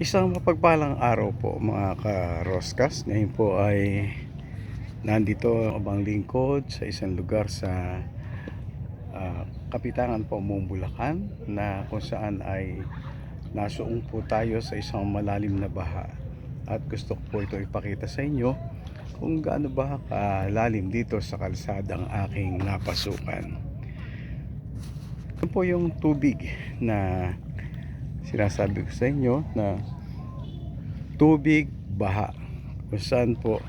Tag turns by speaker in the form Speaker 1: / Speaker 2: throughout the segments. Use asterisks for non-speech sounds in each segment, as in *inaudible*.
Speaker 1: Isang mapagpalang araw po mga ka-Roscas. Ngayon po ay nandito abang lingkod sa isang lugar sa ah, Kapitangan po Bulacan na kung saan ay nasuong po tayo sa isang malalim na baha. At gusto ko po ito ipakita sa inyo kung gaano ba kalalim dito sa kalsadang aking napasukan. Ito po yung tubig na sinasabi ko sa inyo na tubig baha. Kung saan po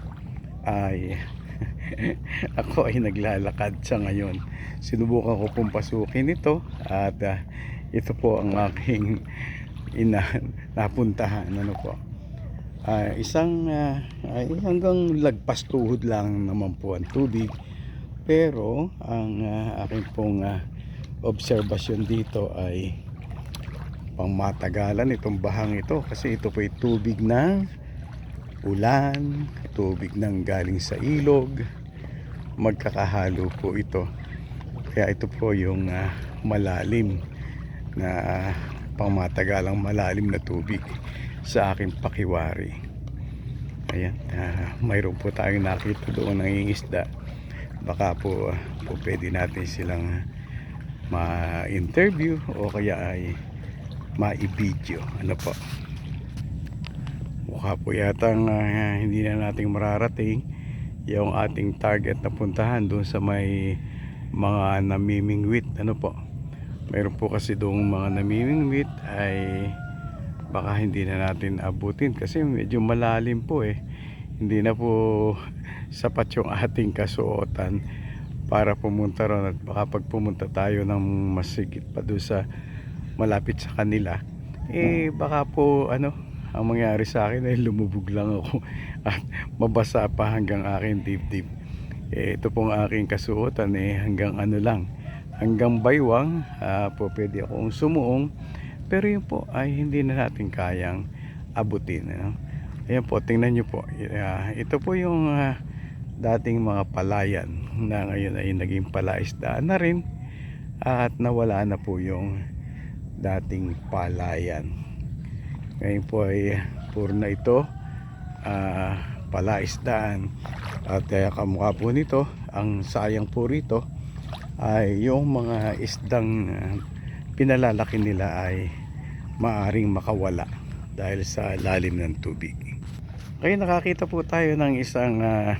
Speaker 1: ay *laughs* ako ay naglalakad sa ngayon. Sinubukan ko pong pasukin ito at ah, ito po ang aking *laughs* ina napuntahan. Ano po? Ah, isang ah, ay hanggang lagpas tuhod lang naman po ang tubig. Pero ang ah, aking pong ah, obserbasyon dito ay pangmatagalan itong bahang ito kasi ito po ay tubig ng ulan, tubig ng galing sa ilog. Magkakahalo po ito. Kaya ito po yung ah, malalim na ah, pangmatagalang malalim na tubig sa aking pakiwari. Ayan, ah, mayroon po tayong nakita doon ng isda. Baka po, ah, po pwede natin silang ma-interview o kaya ay ma-video ano po? Mukha po yatang ah, hindi na nating mararating yung ating target na puntahan doon sa may mga namimingwit. Ano po? Meron po kasi doon mga namimingwit ay baka hindi na natin abutin kasi medyo malalim po eh. Hindi na po *laughs* sapat yung ating kasuotan para pumunta ron at baka pag pumunta tayo ng masigit pa doon sa malapit sa kanila. Eh baka po ano ang mangyari sa akin ay lumubog lang ako *laughs* at mabasa pa hanggang aking dibdib. Eh, ito pong aking kasuotan eh hanggang ano lang hanggang baywang ah, po pwede akong sumuong. Pero yun po ay hindi na natin kayang abutin ano? ayan po tingnan nyo po. Ah, ito po yung ah, dating mga palayan na ngayon ay naging palaisdaan na rin at nawala na po yung dating palayan. Ngayon po ay puro na ito ah, palaisdaan. At kaya kamukha po nito ang sayang po rito ay yung mga isdang ah, pinalalaki nila ay maaring makawala dahil sa lalim ng tubig. Ngayon nakakita po tayo ng isang ah,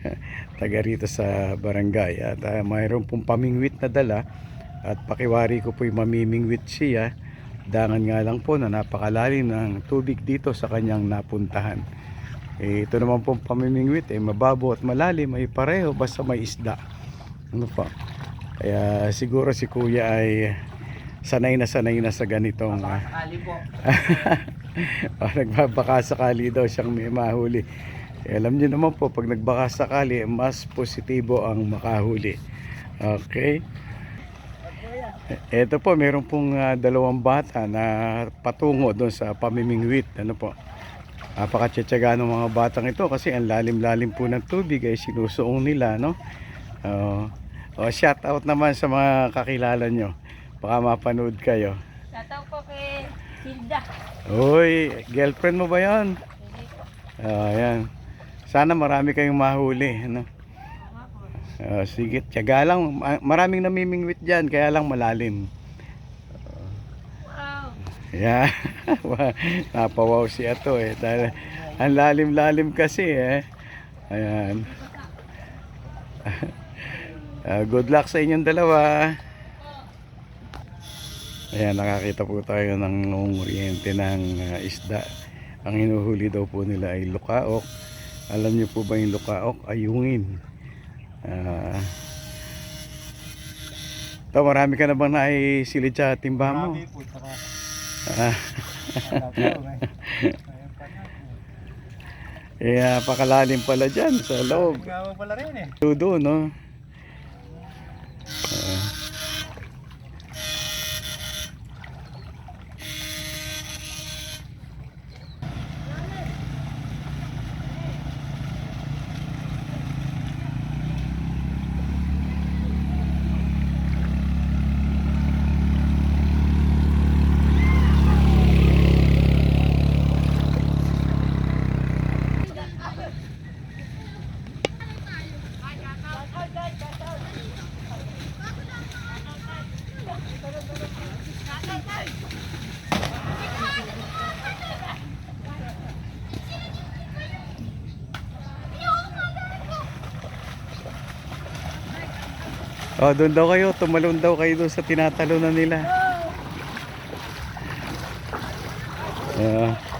Speaker 1: *laughs* taga rito sa barangay. At ah, mayroon pong pamingwit na dala at pakiwari ko po mamimingwit siya. Dangan nga lang po na napakalalim ng tubig dito sa kanyang napuntahan. Eh, ito naman pong pamimingwit eh, mababo at malalim ay pareho basta may isda? Ano pa kaya siguro si kuya ay sanay na sanay na sa ganitong ah,
Speaker 2: Ali po. *laughs*
Speaker 1: oh, nagbabaka sakali daw siyang may mahuli. Eh, alam niyo naman po pag nagbaka sakali mas positibo ang makahuli. Okay ito po meron pong ah, dalawang bata na patungo doon sa pamimingwit ano po napakatsyatsaga ng mga batang ito kasi ang lalim-lalim po ng tubig ay sinusuong nila no oh, oh, shout out naman sa mga kakilala nyo baka mapanood kayo
Speaker 3: Shoutout po kay Hilda.
Speaker 1: Uy, girlfriend mo ba yan?
Speaker 3: Hindi po.
Speaker 1: Oh, ayan. Sana marami kayong mahuli. Ano? Oh, sige, tiyaga lang. Ma- Maraming namimingwit dyan, kaya lang malalim.
Speaker 3: Wow.
Speaker 1: Yeah. *laughs* Napawaw si Ato eh. Dahil ang lalim-lalim kasi eh. Ayan. *laughs* Ah, good luck sa inyong dalawa. Ayan, nakakita po tayo ng nguryente ng ah, isda. Ang hinuhuli daw po nila ay lukaok. Alam niyo po ba yung lukaok? Ayungin. Ah. ito, marami ka na bang naisilid sa timba mo?
Speaker 2: Marami po. Saka,
Speaker 1: Ah.
Speaker 2: eh. Ayun pa nga. *laughs*
Speaker 1: Eh, napakalalim pala dyan sa loob.
Speaker 2: Gawa pala rin eh.
Speaker 1: Tudo, no? Oh, doon daw kayo. Tumalon daw kayo doon sa tinatalunan nila. Ah.